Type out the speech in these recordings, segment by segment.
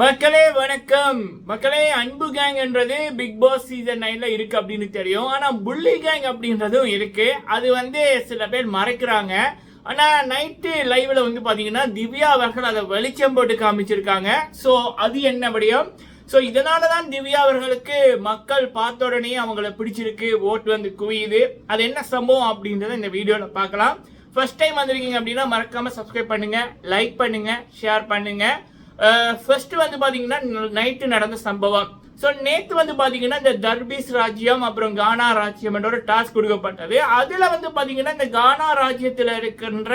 மக்களே வணக்கம். மக்களே அன்பு கேங் என்றது பிக் பாஸ் சீசன் நைன்ல இருக்கு அப்படின்னு தெரியும். ஆனா புள்ளி கேங் அப்படின்றதும் இருக்கு. அது வந்து சில பேர் மறைக்கிறாங்க. ஆனா நைட்டு லைவ்ல வந்து பாத்தீங்கன்னா திவ்யா அவர்கள் அதை வெளிச்சம் போட்டு காமிச்சிருக்காங்க. ஸோ அது என்ன விடயம் ஸோ இதனால தான் திவ்யா அவர்களுக்கு மக்கள் பார்த்த உடனே அவங்கள பிடிச்சிருக்கு ஓட்டு வந்து குவியுது. அது என்ன சம்பவம் அப்படின்றத இந்த வீடியோவில் பார்க்கலாம். ஃபர்ஸ்ட் டைம் வந்திருக்கீங்க அப்படின்னா மறக்காம சப்ஸ்கிரைப் பண்ணுங்க லைக் பண்ணுங்க ஷேர் பண்ணுங்க. ஃபர்ஸ்ட் வந்து பாத்தீங்கன்னா நைட்டு நடந்த சம்பவம். ஸோ நேற்று வந்து பார்த்தீங்கன்னா இந்த தர்பீஸ் ராஜ்யம் அப்புறம் கானா ராஜ்யம் என்ற ஒரு டாஸ்க் கொடுக்கப்பட்டது. அதில் வந்து பார்த்தீங்கன்னா இந்த கானா ராஜ்யத்தில் இருக்கின்ற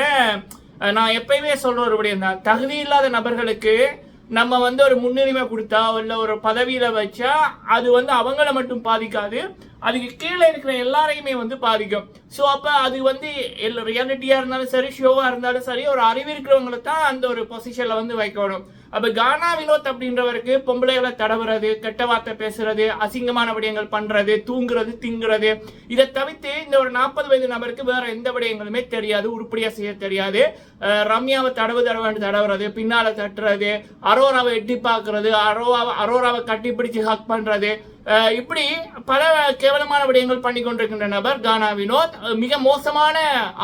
நான் எப்பயுமே சொல்கிற ஒரு விடயம் தான். தகுதி இல்லாத நபர்களுக்கு நம்ம வந்து ஒரு முன்னுரிமை கொடுத்தா இல்லை ஒரு பதவியில் வச்சா அது வந்து அவங்கள மட்டும் பாதிக்காது. அதுக்கு கீழே இருக்கிற எல்லாரையுமே வந்து பாதிக்கும். ஸோ அப்போ அது வந்து ரியாலிட்டியாக இருந்தாலும் சரி ஷோவாக இருந்தாலும் சரி ஒரு அறிவு இருக்கிறவங்களை தான் அந்த ஒரு பொசிஷனில் வந்து வைக்கணும். அப்போ கானா வினோத் அப்படின்றவருக்கு பொம்பளைகளை தடவுறது கெட்ட வார்த்தை பேசுறது அசிங்கமான விடயங்கள் பண்றது தூங்குறது திங்குறது இதை தவிர்த்து இந்த ஒரு நாற்பது வயது நபருக்கு வேற எந்த விடயங்களுமே தெரியாது உருப்படியா செய்ய தெரியாது. ரம்யாவை தடவு தடவை தடவுறது பின்னால தட்டுறது அரோராவை எட்டி பார்க்கறது அரோராவை அரோராவை கட்டி பிடிச்சு ஹக் பண்றது இப்படி பல கேவலமான விடயங்கள் பண்ணி கொண்டிருக்கின்ற நபர் கானா வினோத். மிக மோசமான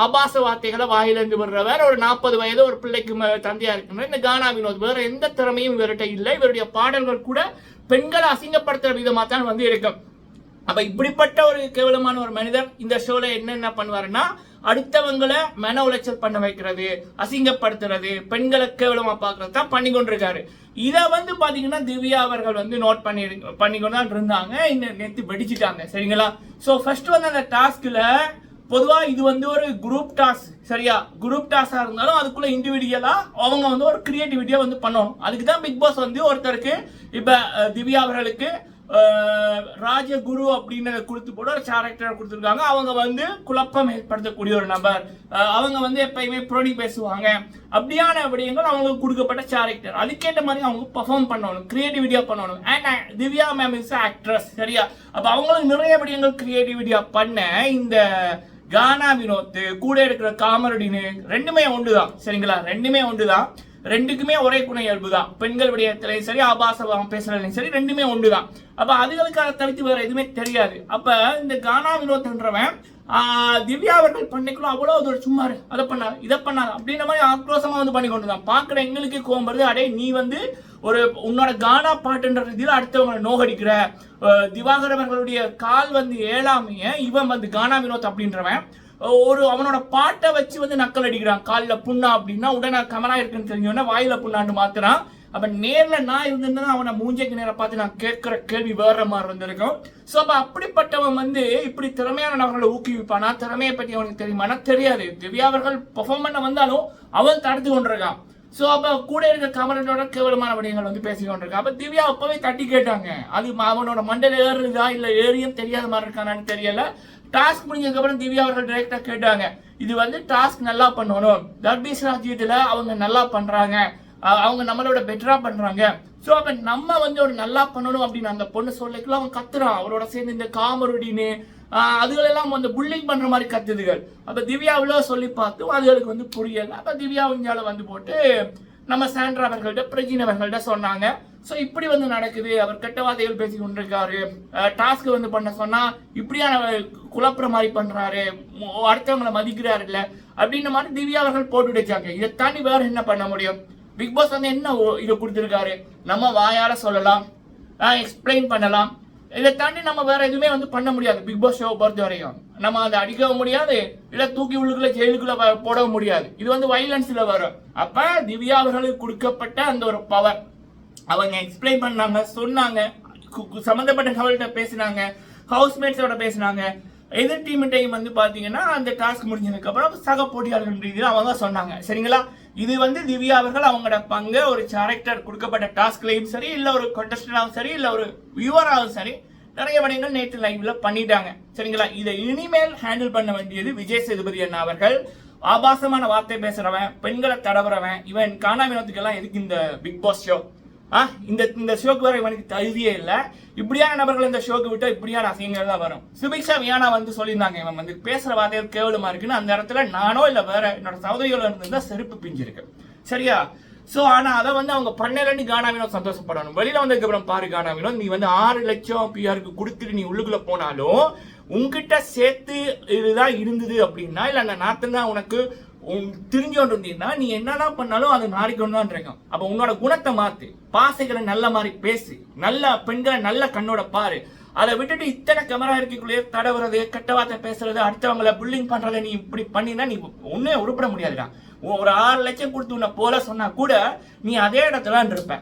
ஆபாச வார்த்தைகளை வாயிலிருந்து விடுறவர். ஒரு நாற்பது வயது ஒரு பிள்ளைக்கு தந்தையா இருக்கின்ற இந்த கானா வினோத். வேற எந்த திறமையும் இவர்கிட்ட இல்லை. இவருடைய பாடல்கள் கூட பெண்களை அசிங்கப்படுத்துற விதமாக தான் வந்து இருக்கும். அப்ப இப்படிப்பட்ட ஒரு கேவலமான ஒரு மனிதர் இந்த ஷோல என்னென்ன பண்ணுவாருன்னா அடுத்தவங்களை மன உளைச்சல் பண்ண வைக்கிறது அசிங்கப்படுத்துறது பெண்களை கேவலமா பார்க்கறது தான் பண்ணி கொண்டிருக்காரு. இதை வந்து பாத்தீங்கன்னா திவ்யா அவர்கள் வந்து நோட் பண்ணி பண்ணிக்கொண்டு தான் இருந்தாங்க. இந்த நேத்து வெடிச்சிட்டாங்க. சரிங்களா? ஸோ ஃபர்ஸ்ட் வந்து அந்த டாஸ்க்ல பொதுவா இது வந்து ஒரு குரூப் டாஸ்க் சரியா? குரூப் டாஸா இருந்தாலும் அதுக்குள்ள இண்டிவிஜுவலா அவங்க வந்து ஒரு கிரியேட்டிவிட்டியா வந்து பண்ணணும். அதுக்கு தான் பிக் பாஸ் வந்து ஒருத்தருக்கு இப்ப திவ்யா அவர்களுக்கு ராஜகுரு அப்படின்னு கொடுத்து போட ஒரு கேரக்டர் கொடுத்துருக்காங்க. அவங்க வந்து குழப்பம் ஏற்படுத்தக்கூடிய ஒரு நபர். அவங்க வந்து எப்பயுமே புரணி பேசுவாங்க. அப்படியான விடயங்கள் அவங்களுக்கு கொடுக்கப்பட்ட கேரக்டர் அதுக்கேற்ற மாதிரி அவங்க பெர்ஃபார்ம் பண்ணணும் கிரியேட்டிவிட்டியாக பண்ணணும். And uh, Divya ma'am is actress சரியா? அப்போ அவங்களுக்கு நிறைய விடயங்கள் கிரியேட்டிவிட்டியாக பண்ண இந்த கானா வினோத் கூட இருக்கிற காமரடின்னு ரெண்டுமே ஒன்றுதான் சரிங்களா? ரெண்டுமே ஒன்றுதான். ரெண்டுக்குமே ஒரே குண இயல்பு தான் பெண்கள் விடயத்திலையும் சரி ஆபாசம் பேசுறதுலையும் சரி ரெண்டுமே ஒன்று தான் அப்போ அதுகளுக்காக தவிர்த்து வேற எதுவுமே தெரியாது. அப்போ இந்த கானா வினோத்ன்றவன் திவ்யா அவர்கள் பண்ணிக்குள்ளே அவ்வளோ அது ஒரு சும்மாரு அதை பண்ணாரு இதை பண்ணாத அப்படின்ற மாதிரி ஆக்ரோஷமாக வந்து பண்ணி கொண்டு தான் பார்க்குற எங்களுக்கு கோவம் வருது அடே நீ வந்து ஒரு உன்னோட கானா பாட்டுன்ற ரீதியில் அடுத்தவங்களை நோகடிக்கிற திவாகரவர்களுடைய திவாகர் அவர்களுடைய கால் வந்து ஏழாமைய இவன் வந்து கானா வினோத் அப்படின்றவன். ஒரு அவனோட பாட்டை வச்சு வந்து நக்கல் அடிக்கிறான். காலில் புண்ணா அப்படின்னா உடனே கமலா இருக்குன்னு தெரிஞ்சோடனே வாயில புண்ணான்னு மாத்துறான். அப்ப நேர்ல நான் இருந்திருந்தேன் அவனை மூஞ்சைக்கு நேரம் பார்த்து நான் கேட்கிற கேள்வி வேற மாதிரி இருந்திருக்கும். ஸோ அப்ப அப்படிப்பட்டவன் வந்து இப்படி திறமையான நபர்களை ஊக்குவிப்பானா? திறமையை பற்றி அவனுக்கு தெரியுமானா? தெரியாது. திவ்யா அவர்கள் பெர்ஃபார்ம் பண்ண வந்தாலும் அவன் தடுத்து கொண்டிருக்கான். ஸோ அப்போ கூட இருக்க கமலனோட கேவலமான விடயங்கள் வந்து பேசி கொண்டிருக்கான். அப்போ திவ்யா அப்போவே தட்டி கேட்டாங்க. அது அவனோட மண்டல ஏறுதா இல்லை ஏறியும் தெரியாத மாதிரி இருக்கானான்னு தெரியல. டாஸ்க் முடிஞ்சதுக்கப்புறம் திவ்யா அவர்கள் டைரக்டா கேட்டாங்க. இது வந்து டாஸ்க் நல்லா பண்ணணும். தர்பீஸ் ராஜ்யத்தில் அவங்க நல்லா பண்ணுறாங்க அவங்க நம்மளோட பெட்டரா பண்றாங்க. ஸோ அப்ப நம்ம வந்து ஒரு நல்லா பண்ணணும் அப்படின்னு அந்த பொண்ணு சொல்லிக்கலாம் அவன் கத்துறான். அவரோட சேர்ந்து இந்த காமருடின்னு அதுகளெல்லாம் வந்து புல்லிங் பண்ற மாதிரி கத்துதுகள். அப்ப திவ்யாவில் சொல்லி பார்த்தும் அதுகளுக்கு வந்து புரியல. அப்ப திவ்யா இந்தியாவில் வந்து போட்டு நம்ம சாண்ட்ரா அவர்கள்ட்ட பிரஜின் அவர்கள்ட்ட சொன்னாங்க. ஸோ இப்படி வந்து நடக்குது. அவர் கெட்ட வார்த்தைகள் பேசி கொண்டிருக்காரு. டாஸ்க் வந்து பண்ண சொன்னால் இப்படியான குழப்புற மாதிரி பண்ணுறாரு அடுத்தவங்களை மதிக்கிறாரு இல்லை. அப்படின்ற மாதிரி திவ்யா அவர்கள் போட்டு வச்சாங்க இதை தாண்டி வேறு என்ன பண்ண முடியும்? பிக் பாஸ் வந்து என்ன இதை கொடுத்துருக்காரு? நம்ம வாயால் சொல்லலாம். எக்ஸ்பிளைன் பண்ணலாம். இதை தாண்டி நம்ம வேற எதுவுமே வந்து பண்ண முடியாது. பிக் பாஸ் ஷோவை பொறுத்த வரையும் நம்ம அதை அடிக்கவும் முடியாது. இல்லை தூக்கி உள்ளுக்குள்ள ஜெயிலுக்குள்ள போடவும் முடியாது. இது வந்து வைலன்ஸில் வரும். அப்போ திவ்யா அவர்களுக்கு கொடுக்கப்பட்ட அந்த ஒரு பவர் அவங்க எக்ஸ்பிளைன் பண்ணாங்க சொன்னாங்க கு- கு- பேசினாங்க ஹவுஸ்மேட்ஸோட பேசினாங்க. எதிர் டீம்கிட்டையும் வந்து பார்த்தீங்கன்னா அந்த டாஸ்க் முடிஞ்சதுக்கப்புறம் சக போட்டியாளர்கள் ரீதியில் அவங்க சொன்னாங்க. சரிங்களா? இது வந்து திவ்யா அவர்கள் அவங்களோட பங்கு ஒரு கேரக்டர் கொடுக்கப்பட்ட டாஸ்க்லையும் சரி இல்லை ஒரு contestant-ஆவும் சரி இல்லை ஒரு வியூவராகவும் சரி நிறைய விடயங்கள் நேற்று லைவ்ல பண்ணிட்டாங்க. சரிங்களா? இதை இனிமேல் ஹேண்டில் பண்ண வேண்டியது விஜய் சேதுபதி அண்ணா அவர்கள். ஆபாசமான வார்த்தை பேசுறவன் பெண்களை தடவுறவன் இவன் காணா வினோத்துக்கெல்லாம் எதுக்கு இந்த பிக் பாஸ் ஷோ ஆ? இந்த இந்த ஷோக்கு வர இவனுக்கு தகுதியே இல்லை. இப்படியான நபர்கள் இந்த ஷோக்கு விட்டால் இப்படியான அசிங்கங்கள் தான் வரும். சுபிக்ஷா வியானா வந்து சொல்லியிருந்தாங்க இவன் வந்து பேசுகிற வார்த்தைகள் கேவலமாக இருக்குன்னு. அந்த இடத்துல நானோ இல்லை வேற என்னோட சகோதரிகளோ இருந்திருந்தால் செருப்பு பிஞ்சிருக்கு. சரியா? ஸோ ஆனால் அதை வந்து அவங்க பண்ணலன்னு கானா சந்தோஷப்படணும். வெளியில் வந்ததுக்கு அப்புறம் பாரு கானா நீ வந்து ஆறு லட்சம் பிஆருக்கு கொடுத்துட்டு நீ உள்ளுக்குள்ளே போனாலும் உங்ககிட்ட சேர்த்து இதுதான் இருந்தது அப்படின்னா இல்லை அந்த நாத்தம் தான் உனக்கு உன் கொண்டு இருந்தீங்கன்னா நீ என்னதான் பண்ணாலும் அது மாறிக்கணும் தான் இருக்கும் அப்ப உன்னோட குணத்தை மாத்து. பாசைகளை நல்ல மாதிரி பேசு. நல்ல பெண்களை நல்ல கண்ணோட பாரு. அதை விட்டுட்டு இத்தனை கேமரா இருக்கக்குள்ளேயே தடவுறது கெட்ட வார்த்தை பேசுறது அடுத்தவங்களை புல்லிங் பண்றதை நீ இப்படி பண்ணினா நீ ஒன்னே உருப்பிட முடியாதுடா. ஒரு ஆறு லட்சம் கொடுத்து உன்னை போல சொன்னா கூட நீ அதே இடத்துல இருப்ப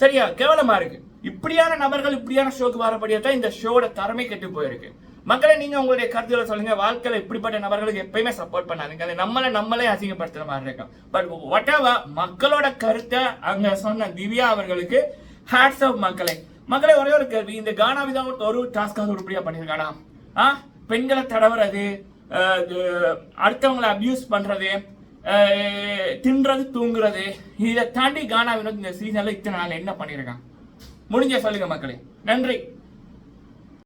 சரியா? கேவலமா இருக்கு. இப்படியான நபர்கள் இப்படியான ஷோக்கு வரப்படியா தான் இந்த ஷோட தரமே கெட்டு போயிருக்கு. மக்களை நீங்க உங்களுடைய கருத்துக்களை சொல்லுங்க. வாழ்க்கையில் இப்படிப்பட்ட நபர்களுக்கு எப்பயுமே சப்போர்ட் பண்ணாதுங்க. அது நம்மளை நம்மளே அசிங்கப்படுத்துற மாதிரி இருக்கும். பட் whatever மக்களோட கருத்தை அங்க சொன்ன திவ்யா அவர்களுக்கு ஹேட்ஸ் ஆஃப் மக்களை. மக்களை ஒரே ஒரு கேள்வி. இந்த கானா விதம் ஒரு டாஸ்காக உருப்படியா பண்ணியிருக்கானா? ஆ? பெண்களை தடவுறது அடுத்தவங்களை அபியூஸ் பண்றது தின்றது தூங்குறது இதை தாண்டி கானா வினோத் இந்த சீசன்ல இத்தனை நாள் என்ன பண்ணியிருக்கான்? முடிஞ்ச சொல்லுங்க மக்களே. நன்றி.